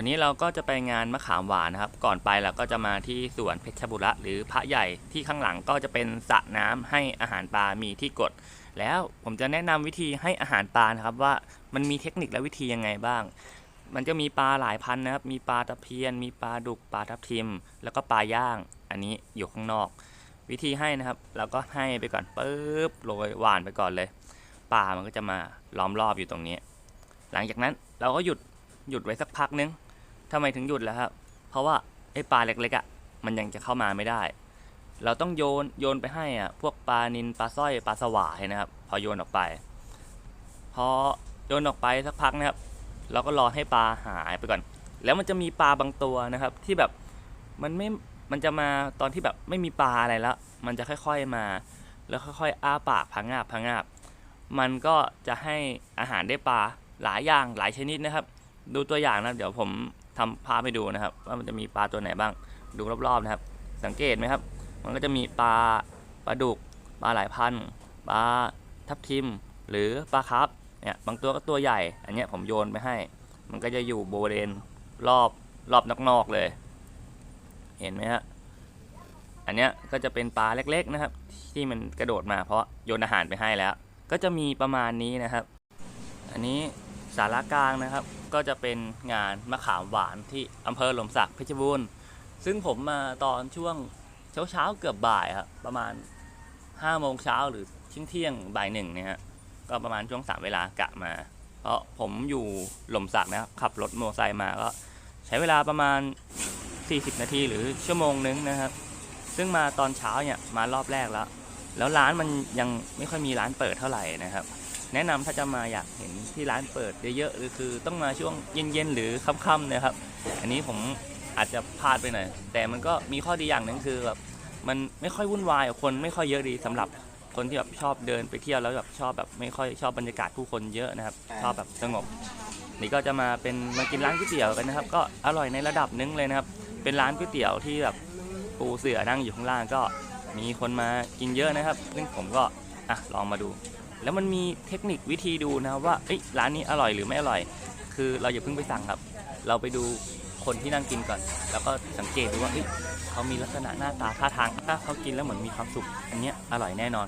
วันนี้เราก็จะไปงานมะขามหวานนะครับ ก่อนไปเราก็จะมาที่สวนเพชรบุรีหรือพระใหญ่ที่ข้างหลังก็จะเป็นสระน้ำให้อาหารปลามีที่กด แล้วผมจะแนะนำวิธีให้อาหารปลานะครับว่ามันมีเทคนิคและวิธียังไงบ้าง มันจะมีปลาหลายพันนะครับ มีปลาตะเพียน มีปลาดุกปลาทับทิม แล้วก็ปลาย่าง อันนี้อยู่ข้างนอก วิธีให้นะครับเราก็ให้ไปก่อนปุ๊บโรยหวานไปก่อนเลยปลามันก็จะมาล้อมรอบอยู่ตรงนี้ หลังจากนั้นเราก็หยุดหยุดไว้สักพักนึง ทำไมถึงหยุดแล้วครับ เพราะว่าไอ้ปลาเล็กๆอะมันยังจะเข้ามาไม่ได้ เราต้องโยนโยนไปให้อะพวกปลานินปลาสร้อยปลาสวายนะครับ พอโยนออกไป พอโยนออกไปสักพักนะครับ เราก็รอให้ปลาหายไปก่อน แล้วมันจะมีปลาบางตัวนะครับ ที่แบบมันไม่มันจะมาตอนที่แบบไม่มีปลาอะไรแล้ว มันจะค่อยๆมา แล้วค่อยๆอ้าปากพังงาบพังงาบมันก็จะให้อาหารได้ปลาหลายอย่างหลายชนิดนะครับ ดูตัวอย่างนะเดี๋ยวผม ทำภาพให้ดูนะครับ ว่ามันจะมีปลาตัวไหนบ้าง ดูรอบๆนะครับ สังเกตไหมครับ มันก็จะมีปลาปลาดุกปลาหลายพันปลาทับทิม หรือปลาคร์ฟเนี่ยบางตัวก็ตัวใหญ่ อันเนี้ยผมโยนไปให้ มันก็จะอยู่บริเวณรอบรอบนอกๆเลย เห็นไหมฮะอันเนี้ยก็จะเป็นปลาเล็ก ๆนะครับ ที่มันกระโดดมาเพราะโยนอาหารไปให้แล้ว ก็จะมีประมาณนี้นะครับ อันนี้ สารกลางนะครับ ก็จะเป็นงานมะขามหวานที่อำเภอหลมสักเพชรบูรณ์ ซึ่งผมมาตอนช่วงเช้าเช้าเกือบบ่ายครับประมาณ5้าโมงเช้าหรือเที่ยงเที่ยงบ่ายหนึ่งเนี่ยฮะก็ประมาณช่วงสามเวลากะมา เพราะผมอยู่หล่มสักนะครับขับรถมอเตอร์ไซค์มาก็ใช้เวลาประมาณ 40 นาทีหรือชั่วโมงนึงนะครับ ซึ่งมาตอนเช้าเนี่ยมารอบแรกแล้ว แล้วร้านมันยังไม่ค่อยมีร้านเปิดเท่าไหร่นะครับ แนะนำถ้าจะมาอยากเห็นที่ร้านเปิดเยอะๆหรือคือต้องมาช่วงเย็นๆหรือค่ำๆนะครับ อันนี้ผมอาจจะพลาดไปหน่อย แต่มันก็มีข้อดีอย่างหนึ่งคือแบบมันไม่ค่อยวุ่นวายคนไม่ค่อยเยอะดีสำหรับคนที่แบบชอบเดินไปเที่ยวแล้วแบบชอบแบบไม่ค่อยชอบบรรยากาศผู้คนเยอะนะครับ ชอบแบบสงบ นี่ก็จะมาเป็นมากินร้านก๋วยเตี๋ยวกันนะครับ ก็อร่อยในระดับหนึงเลยนะครับ เป็นร้านก๋วยเตี๋ยวที่แบบปูเสือนั่งอยู่ข้างล่างก็มีคนมากินเยอะนะครับ ซึ่งผมก็อะลองมาดู แล้วมันมีเทคนิควิธีดูนะว่าเอ้ยร้านนี้อร่อยหรือไม่อร่อย คือเราอย่าเพิ่งไปสั่งครับ เราไปดูคนที่นั่งกินก่อน แล้วก็สังเกตดูว่าเอ้ยเขามีลักษณะหน้าตาท่าทางถ้าเขากินแล้วเหมือนมีความสุข อันเนี้ยอร่อยแน่นอน